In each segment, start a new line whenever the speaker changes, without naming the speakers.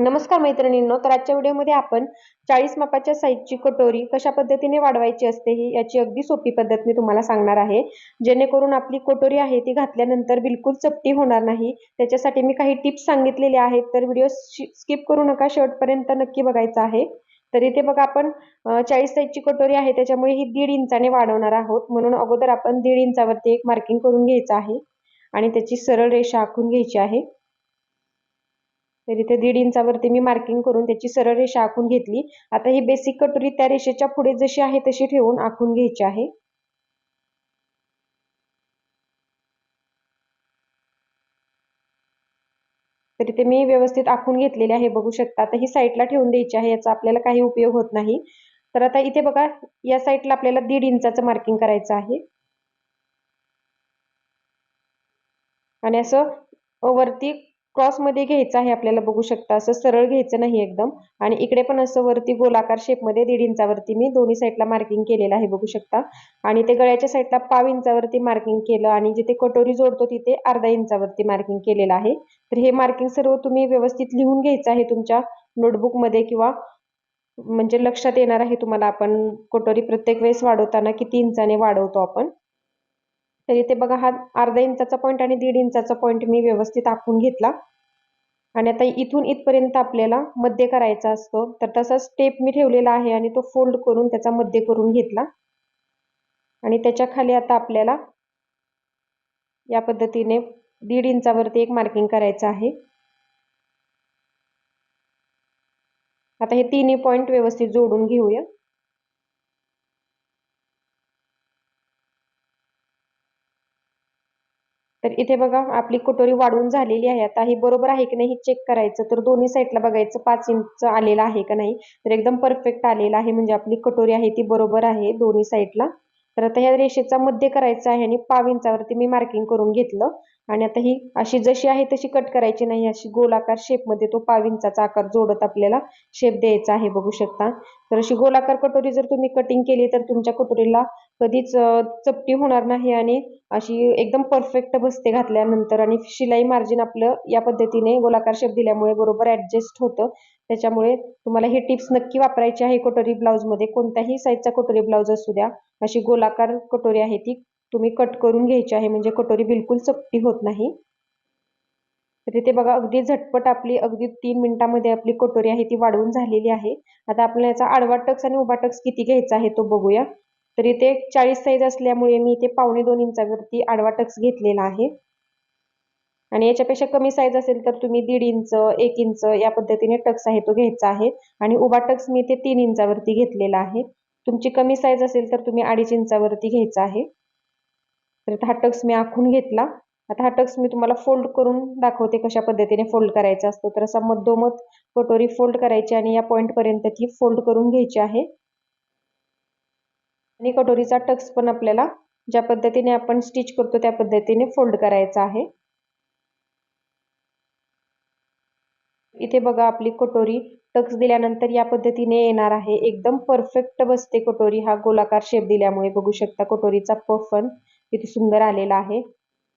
नमस्कार मैत्रिणींनो तर आजच्या व्हिडिओमध्ये आपण चाळीस मापाच्या साईजची कटोरी कशा पद्धतीने वाढवायची असते ही याची अगदी सोपी पद्धत मी तुम्हाला सांगणार आहे. जेणेकरून आपली कटोरी आहे ती घातल्यानंतर बिलकुल चपटी होणार नाही. त्याच्यासाठी मी काही टिप्स सांगितलेले आहेत तर व्हिडिओ स्किप करू नका शेवटपर्यंत नक्की बघायचा आहे. तर इथे बघा आपण चाळीस साईजची कटोरी आहे त्याच्यामुळे ही दीड इंचाने वाढवणार आहोत. म्हणून अगोदर आपण दीड इंचावरती एक मार्किंग करून घ्यायचं आहे. आणि त्याची सरळ रेषा आखून घ्यायची आहे. तर इथे दीड इंचावरती मी मार्किंग करून त्याची सरळ रेषा आखून घेतली. आता ही बेसिक कटोरी त्या रेषेच्या पुढे जशी आहे तशी ठेवून आखून घ्यायची आहे. तर इथे मी व्यवस्थित आखून घेतलेले आहे बघू शकता. आता ही साईडला ठेवून द्यायची आहे याचा आपल्याला काही उपयोग होत नाही. तर आता इथे बघा या साईडला आपल्याला दीड इंचाचं मार्किंग करायचं आहे. आणि असं वरती क्रॉसमध्ये घ्यायचं आहे आपल्याला बघू शकता. असं सरळ घ्यायचं नाही एकदम. आणि इकडे पण असं वरती गोलाकार शेपमध्ये दीड इंचावरती मी दोन्ही साईडला मार्किंग केलेलं आहे बघू शकता. आणि ते गळ्याच्या साईडला पाव इंचावरती मार्किंग केलं आणि जिथे कटोरी जोडतो तिथे अर्धा इंचावरती मार्किंग केलेलं आहे. तर हे मार्किंग सर्व तुम्ही व्यवस्थित लिहून घ्यायचं आहे तुमच्या नोटबुकमध्ये किंवा म्हणजे लक्षात येणार आहे तुम्हाला आपण कटोरी प्रत्येक वेळेस वाढवताना किती इंचाने वाढवतो आपण. तर इथे बघा हा अर्धा इंचाचा पॉईंट आणि दीड इंचाचा पॉईंट मी व्यवस्थित आखून घेतला. आणि आता इथून इथपर्यंत आपल्याला मध्य करायचा असतो. तर तसा स्टेप मी ठेवलेला आहे आणि तो फोल्ड करून त्याचा मध्य करून घेतला. आणि त्याच्याखाली आता आपल्याला या पद्धतीने दीड इंचावरती एक मार्किंग करायचं आहे. आता हे तिन्ही पॉईंट व्यवस्थित जोडून घेऊया. तर इथे बघा आपली कटोरी वाढवून झालेली आहे. आता ही बरोबर आहे की नाही चेक करायचं. तर दोन्ही साईडला बघायचं पाच इंच आलेलं आहे का नाही. तर एकदम परफेक्ट आलेलं आहे. म्हणजे आपली कटोरी आहे ती बरोबर आहे दोन्ही साईडला तर आता ह्या रेषेचा मध्य करायचा आहे आणि पाव इंचावरती मी मार्किंग करून घेतलं. आणि आता ही अशी जशी आहे तशी कट करायची नाही. अशी गोलाकार शेपमध्ये तो पाव आकार जोडत आपल्याला शेप द्यायचा आहे बघू शकता. तर अशी गोलाकार कटोरी जर तुम्ही कटिंग केली तर तुमच्या कटोरीला कधीच चपटी होणार नाही आणि अशी एकदम परफेक्ट बसते घातल्यानंतर आणि शिलाई मार्जिन आपलं या पद्धतीने गोलाकार शेप दिल्यामुळे बरोबर ॲडजस्ट होतं. त्याच्यामुळे तुम्हाला हे टिप्स नक्की वापरायची आहे कटोरी ब्लाऊजमध्ये कोणत्याही साईजचा कटोरी ब्लाऊज असू द्या अशी गोलाकार कटोरी आहे ती तुम्ही कट करून घ्यायची आहे म्हणजे कटोरी बिलकुल चपटी होत नाही. तर इथे बघा अगदी झटपट आपली अगदी तीन मिनिटामध्ये आपली कटोरी आहे ती वाढवून झालेली आहे. आता आपल्याला याचा आडवा टक्स आणि उभा टक्स किती घ्यायचा आहे तो बघूया. तर इथे चाळीस साईज असल्यामुळे मी इथे पावणे दोन इंचावरती आडवा टक्स घेतलेला आहे. आणि याच्यापेक्षा कमी साईज असेल तर तुम्ही दीड इंच एक इंच या पद्धतीने टक्स आहे तो घ्यायचा आहे. आणि उभा टक्स मी इथे तीन इंचावरती घेतलेला आहे. तुमची कमी साईज असेल तर तुम्ही अडीच इंचावरती घ्यायचा आहे. तर हा टक्स मी आखून घेतला. आता हा टक्स मी तुम्हाला फोल्ड करून दाखवते कशा पद्धतीने फोल्ड करायचा असतो. तर असा मधोमध कटोरी फोल्ड करायची आणि या पॉईंटपर्यंत ती फोल्ड करून घ्यायची आहे. आणि कटोरीचा टक्स पण आपल्याला ज्या पद्धतीने आपण स्टिच करतो त्या पद्धतीने फोल्ड करायचा आहे. इथे बघा आपली कटोरी टक्स दिल्यानंतर या पद्धतीने येणार आहे. एकदम परफेक्ट बसते कटोरी. हा गोलाकार शेप दिल्यामुळे बघू शकता कटोरीचा पफन. किती सुंदर आलेला आहे.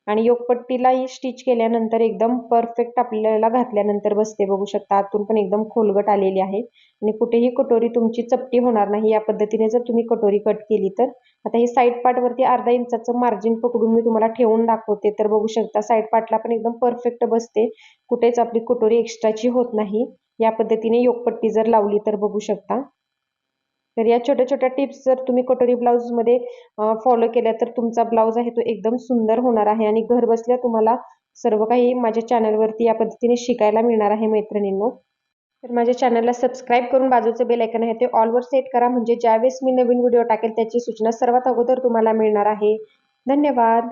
आणि योगपट्टीलाही स्टिच केल्यानंतर एकदम परफेक्ट आपल्याला घातल्यानंतर बसते. बघू शकता आतून पण एकदम खोलगट आलेली आहे. आणि कुठेही कटोरी तुमची चपटी होणार नाही. या पद्धतीने जर तुम्ही कटोरी कट केली तर. आता ही साईड पार्टवरती अर्धा इंचाचं मार्जिन पकडून मी तुम्हाला ठेवून दाखवते. तर बघू शकता साईड पार्टला पण एकदम परफेक्ट बसते. कुठेच आपली कटोरी एक्स्ट्राची होत नाही. या पद्धतीने योगपट्टी जर लावली तर बघू शकता. तर या छोट्या छोट्या टिप्स जर तुम्ही कटोरी ब्लाऊजमध्ये फॉलो केल्या तर तुमचा ब्लाऊज आहे तो एकदम सुंदर होणार आहे आणि घर बसल्या तुम्हाला सर्व काही माझ्या चॅनलवरती या पद्धतीने शिकायला मिळणार आहे मैत्रिणींनो. तर माझ्या चॅनलला सबस्क्राईब करून बाजूचं बेल आयकन आहे ते ऑलवर सेट करा म्हणजे ज्यावेळेस मी नवीन व्हिडिओ टाकेल त्याची सूचना सर्वात अगोदर तुम्हाला मिळणार आहे. धन्यवाद!